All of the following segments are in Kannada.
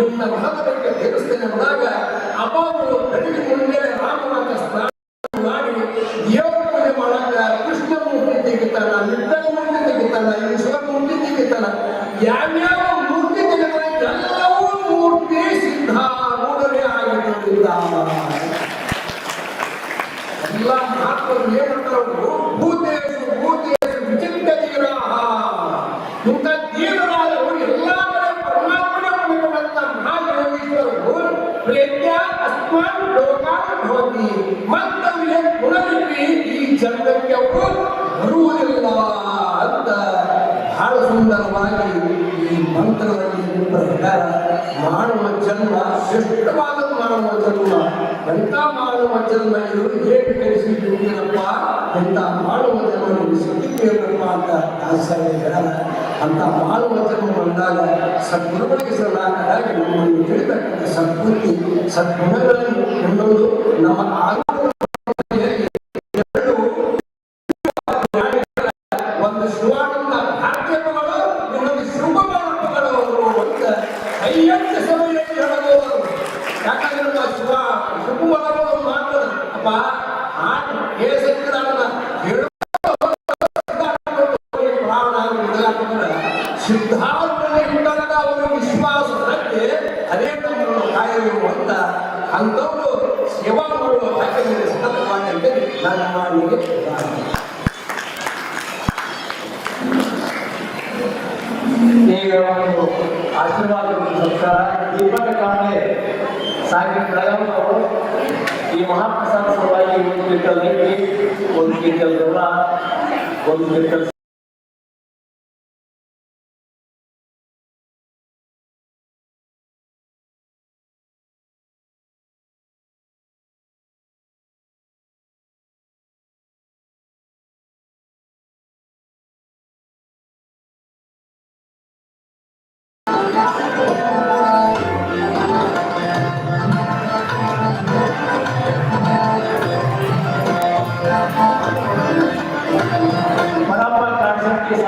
ನಿಮ್ಮ ಮಹಾಮಂಡಲಕ್ಕೆ ದೇವಸ್ಥಾನ ಒಳಗ ಅಪಾಯಗಳು ಕಡಿಮೆ ಮುಂದೆ ಅಸ್ಮಾನ್ ಲೋಕಾನ್ ಭವತಿ. ಮತ್ತವರಿಗೆ ಪುನರಿಪಿ ಈ ಜನ್ಮಕ್ಕೆ ಅವರು ಬರುವುದಿಲ್ಲ ಅಂತ ಬಹಳ ಸುಂದರವಾಗಿ ಈ ಮಂತ್ರದಲ್ಲಿ ಪ್ರಕಾರ ಮಾನವ ಜನ್ಮ ಶ್ರೇಷ್ಠವಾದ ಮಾನವ ಜನ್ಮ. ಎಂಥ ಮಾನವ ಜನ್ಮ ಇದು? ಹೇಗೆ ಕಲಿಸಿದ್ದೀರಪ್ಪ ಎಂಥ ಮಾನವ ಜನ್ಮ ಸಿಕ್ಕಿದ್ದೀರಪ್ಪ ಅಂತ ದಾಸರೇ ಹೇಳಲ್ಲ. ಅಂತ ಮಾನವ ಜನ್ಮ ಬಂದಾಗ ಸದ್ಗುರುಗಳಿಗೆ ಸದಾಗಿ ನಮ್ಮನ್ನು ತಿಳಿತಕ್ಕಂಥ ಸದ್ಬುದ್ಧಿ, ಸದ್ಗುಣಗಳನ್ನು ಎನ್ನುವುದು ನಮ್ಮ ಈಗ ಒಂದು ಆಶೀರ್ವಾದ ಸಂಸ್ಕಾರ ದೀಪಕ ಕಾಂಡೆ ಸಾಗಿ ಬೆಳಗಾವಿ ಅವರು ಈ ಮಹಾಪ್ರಸಾದ ಸಲುವಾಗಿ ಒಂದು ಕ್ವಿಂಟಲ್ ನೆಟ್ಟಿ ಒಂದು ಕ್ವಿಂಟಲ್ ಬೆಲ್ಲ ಒಂದು ಕ್ವಿಂಟಲ್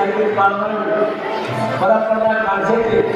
कांसेट की साइकिल पार्लर बराबर कांसेट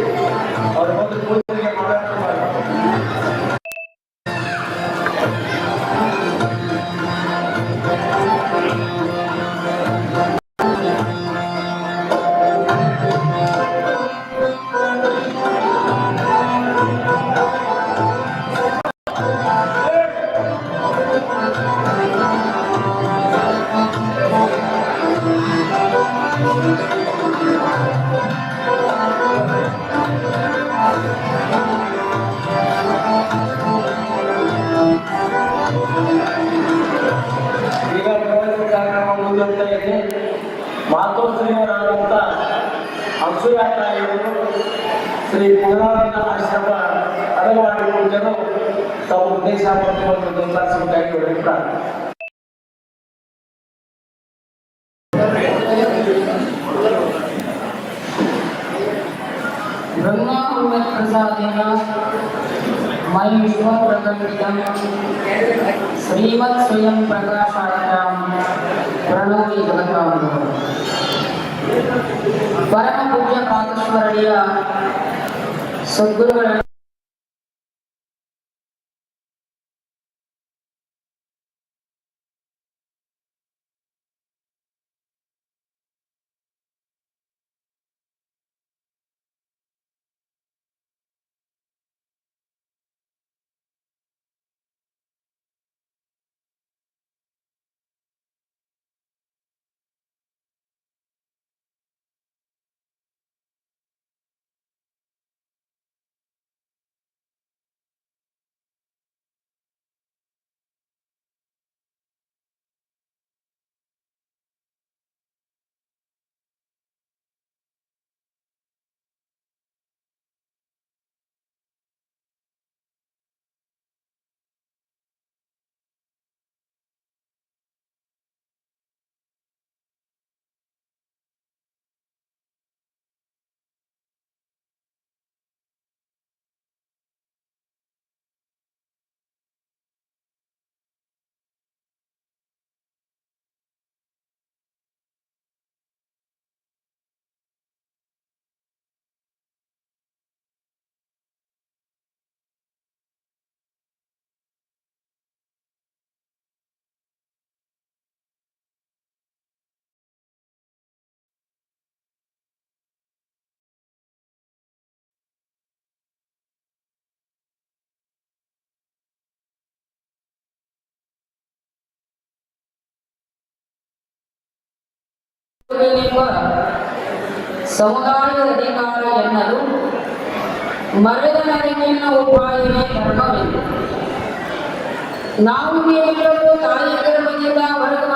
اللهم பிரசாதினா மை விஸ்வ பிரகண்டிதம் ஸ்ரீமத் ஸ்வயம் பிரகாஷாயம் பிரணோமி ஜகதாம் சத்குருகள் ಸಮುದಾಯದ ಅಧಿಕಾರ ಎನ್ನಲು ಮರದ ನನಗೆನ್ನ ಉಪಾಯವೇ ಧರ್ಮವೆಂದು. ನಾವು ನೀವೆಲ್ಲರೂ ತಾಯಿ ಗರ್ಭದಿಂದ ಹೊರಗೆ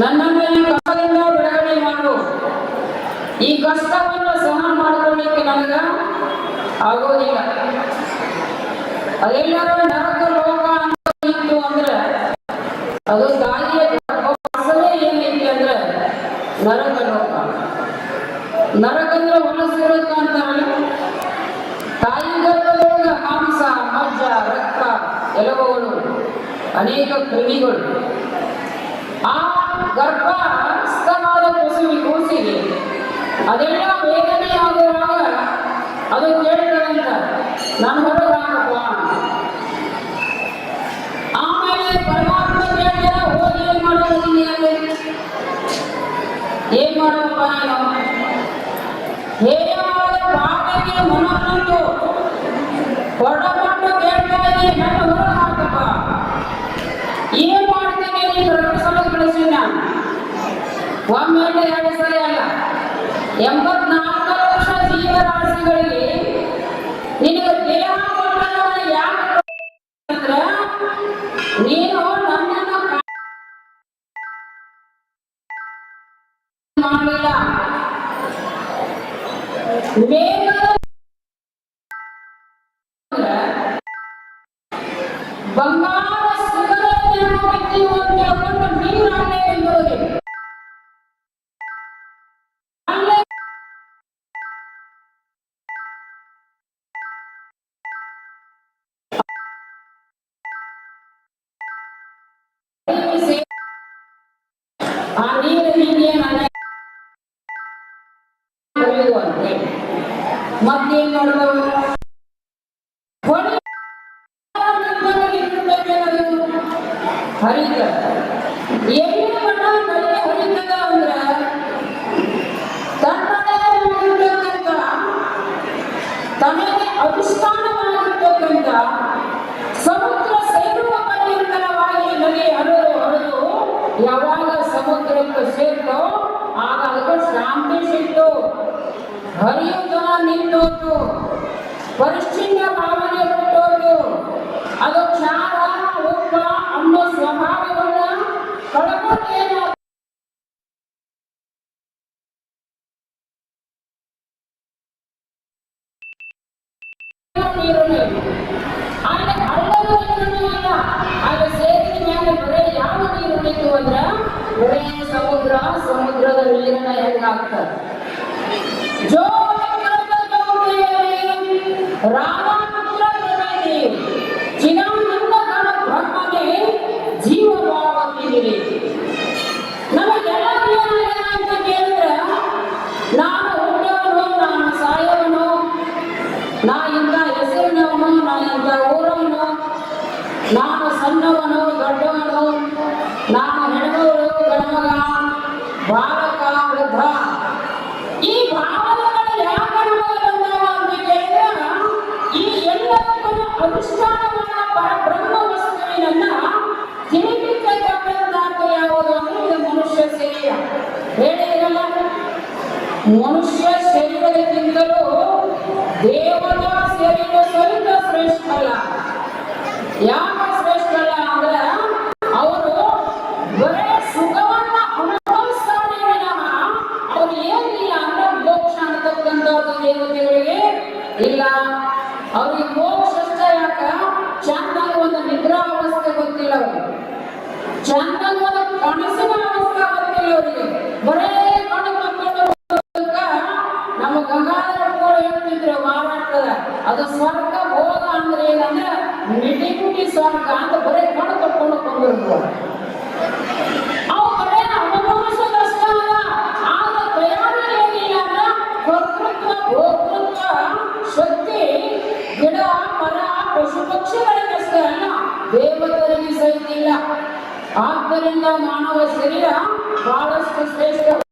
ನನ್ನನ್ನು ಈ ಕಷ್ಟದಿಂದ ಬಿಡುಗಡೆ ಮಾಡು. ಈ ಕಷ್ಟವನ್ನು ಸಹ ಮಾಡಿಕೊಳ್ಳಿಕ್ಕೆ ನನಗ ಆಗೋದಿಲ್ಲ. ಅದೆಲ್ಲರೂ ನರಕ ಲೋಕ ಅಂತ ಇತ್ತು ಅಂದ್ರೆ ಅದು ತಾಯಿಯ ಗರ್ಭವಾಸವೇ ಏನೈತಿ ಅಂದ್ರೆ ನರಕ ಲೋಕ. ನರಕ ಅಂದ್ರೆ ಹೊಲಸಿರೋದು ಅಂತಾರಲ್ಲ ತಾಯಿ ಗರ್ಭದೊಳಗ ಮಾಂಸ, ಮಜ್ಜ, ರಕ್ತ ಎಲ್ಲವುಗಳು ಅನೇಕ ಕ್ರಿಮಿಗಳು ಗರ್ಭ ಸ್ಥವಾದ ಕುಸುವಿ ಕೂಸಿಗೆ ಅದೆಲ್ಲ ವೇದನೆ ಆಗುವಾಗ ಅದು ಕೇಳ್ತದಂತ ನಾನು ಹೊರಗೆ ಹಾಕಪ್ಪ ಆಮೇಲೆ ಪರಮಾತ್ಮ ಕೇಳ್ತಾರ ಹೋಗಿ ಏನ್ ಮಾಡೋದು ನೀನು ಏನ್ ಮಾಡುವಪ್ಪ ನೀನು ಹೇಯವಾದ ಪಾಪಕ್ಕೆ ಮನಸ್ಸನ್ನು ಹೊರಕೊಂಡು ಕೇಳ್ತಾ ಇದ್ದೀನಿ ನನ್ನ ಹೊರಗೆ ಹಾಕಪ್ಪ ಏನ್ ಮಾಡ್ತೀನಿ ನೀನು ರಕ್ಷಣೆ ಕಳಿಸಿ ನಾನು ಒಮ್ಮೆ ಎರಡು ಅಲ್ಲ. ಎಂಬತ್ನಾಲ್ಕು ಲಕ್ಷ ಜೀವರಾಶಿಗಳಿಗೆ ನಿನಗೆ ದೇಹ ಯಾಕೆ ನೀನು ಮತ್ತೇನ್ ಮಾಡ್ಬೋದು ಹರಿತ. ಎಲ್ಲಿನ ಮಠ ನದಿಗೆ ಹರಿತದ ಅಂದ್ರ ತನ್ನದೇ ತನಗೆ ಅಧಿಷ್ಠಾನವಾಗಿರ್ತಕ್ಕಂಥ ಸಮುದ್ರ ಸೇರುವ ಪರ್ಯಂತರವಾಗಿ ನದಿ ಹರಿದು ಹರಿದು ಯಾವಾಗ ಸಮುದ್ರಕ್ಕೆ ಸೇರ್ತೋ, ಆಗ ಅದಕ್ಕೆ ಶಾಂತಿ ಸಿಕ್ತು. ಹರಿಯುವುದನ ನಿಂತೋದು ಪರಿಶ್ಚಿನ್ನ ಭಾವನೆ ಬಿಟ್ಟೋತು ಅದು ಕ್ಷಾರ ಉಪ್ಪ ಅನ್ನೋ ಸ್ವಭಾವವನ್ನ ಕಳ್ಕೊಂಡು ಭಾವತಿರಿ ನಮಗೆಲ್ಲ ಅಂತ ಕೇಳಿದ್ರೆ, ನಾನು ಹುಟ್ಟವನು ನಾನು ಸಾಯವನು, ನಾ ಇಂಥ ಹೆಸರಿನವನು, ನಾ ಇಂಥ ಊರವನು, ನಾನು ಸಣ್ಣವನು, ದೊಡ್ಡವನು ಮನುಷ್ಯ ಶರೀರದಿಂದಲೂ ದೇವತಾ ಶರೀರ ಸಹಿತ ಶ್ರೇಷ್ಠ ಯಾಕೆ ಕೂಡ ಮಾರಾಟದ ಅದು ಸ್ವರ್ಗ ಭೋಗ ಅಂದ್ರೆ ಏನಂದ್ರೆ ಮುಟಿ ಸ್ವರ್ಗ ಅಂತ ಬರೇ ಕಣ್ಣು ತಕ್ಕೊಂಡು ಕೊಂಡಿರ್ತಾರೆ ಅವು ಬರೇ ಅನುಭವಿಸೋದಷ್ಟೇ ಏನಿಲ್ಲ ಅಂದ್ರೆ ಕರ್ತೃತ್ವ ಶಕ್ತಿ ಪಶು ಪಕ್ಷಿಗಳಿಗಷ್ಟೇ ಅಲ್ಲ ಇಲ್ಲ. ಆದ್ದರಿಂದ ಮಾನವ ಶರೀರ ಬಹಳಷ್ಟು ಶ್ರೇಷ್ಠವಾದುದು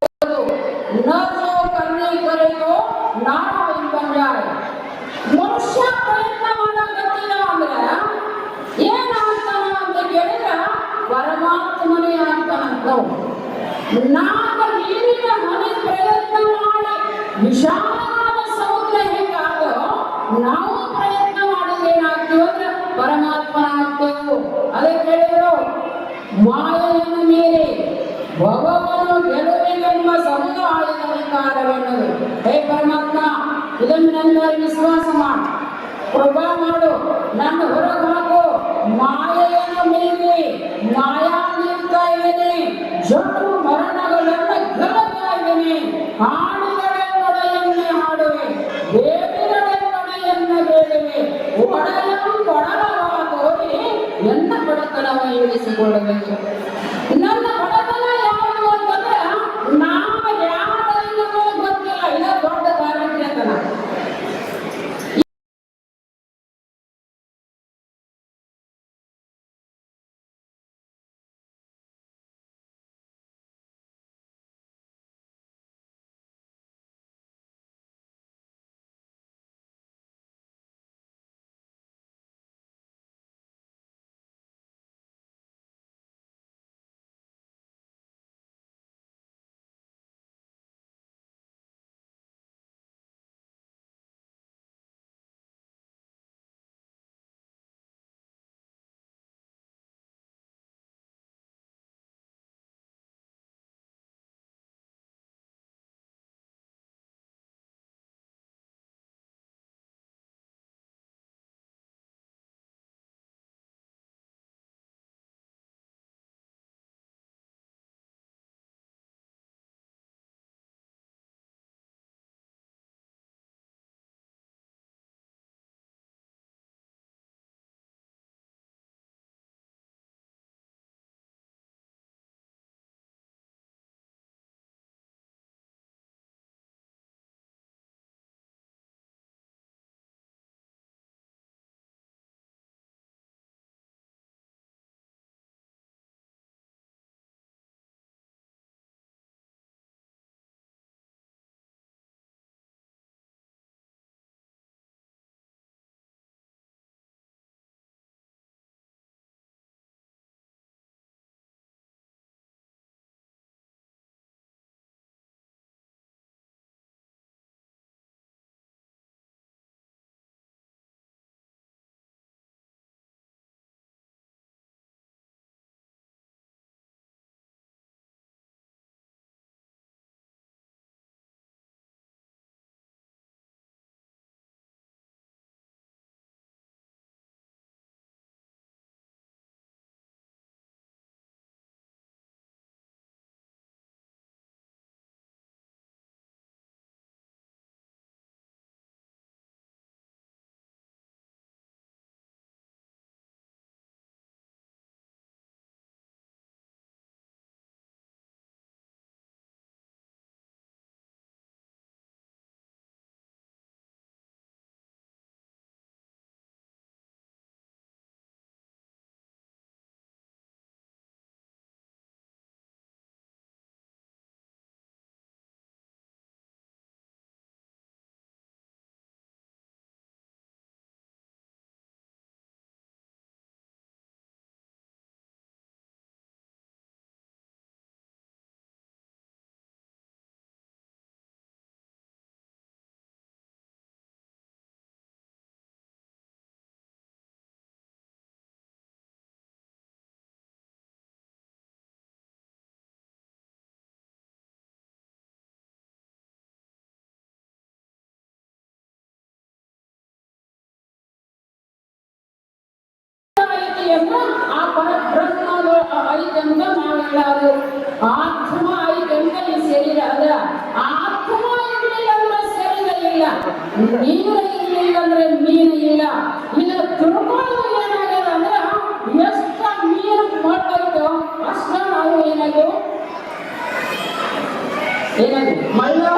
ಆಗ್ತಾನಂತ ನಾಗ ನೀರಿನ ಹನಿ ಪ್ರಯತ್ನ ಮಾಡಿ ವಿಶಾಲವಾದ fora dessa. ಆ ಪರಬ್ರಹ್ಮ ಐತೆಂಬ ನಾವು ಹೇಳೋದು ಆತ್ಮ ಐತೆಂಬ ಈ ಶರೀರ ಆತ್ಮ ಇರಲಿಲ್ಲ ಶರೀರ ಇಲ್ಲ. ನೀರು ಇರಲಿಲ್ಲ ಅಂದ್ರೆ ಮೀನು ಇಲ್ಲ. ಇಲ್ಲ ತಿಳ್ಕೊಳ್ಳೋದು ಏನಾಗ್ಯದ ಅಂದ್ರೆ ಎಷ್ಟ ಮಾಡಬೇಕು ಅಷ್ಟ ನಾವು ಏನಾಗ್ಯವು? ಏನಾಗಿ ಮಳ್ಳಾಗಿ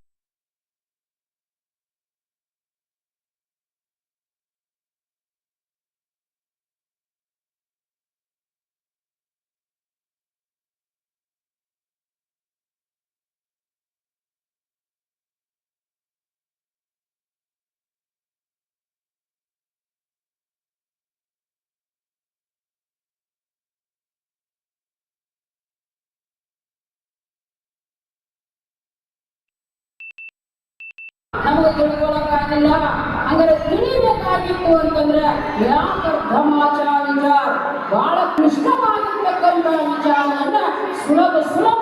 ನಮಗೆ ತಿಳ್ಕೊಳಕ್ಕಾಗಿಲ್ಲ ಹಂಗಾರೆ ತಿಳಿಬೇಕಾಗಿತ್ತು ಅಂತಂದ್ರೆ ವ್ಯಾಕರ್ಧಮಾಚಾರ ವಿಚಾರ. ಬಹಳ ಕ್ಲಿಷ್ಟವಾಗಿರ್ತಕ್ಕಂಥ ವಿಚಾರವನ್ನ ಸುಲಭ ಸುಲಭ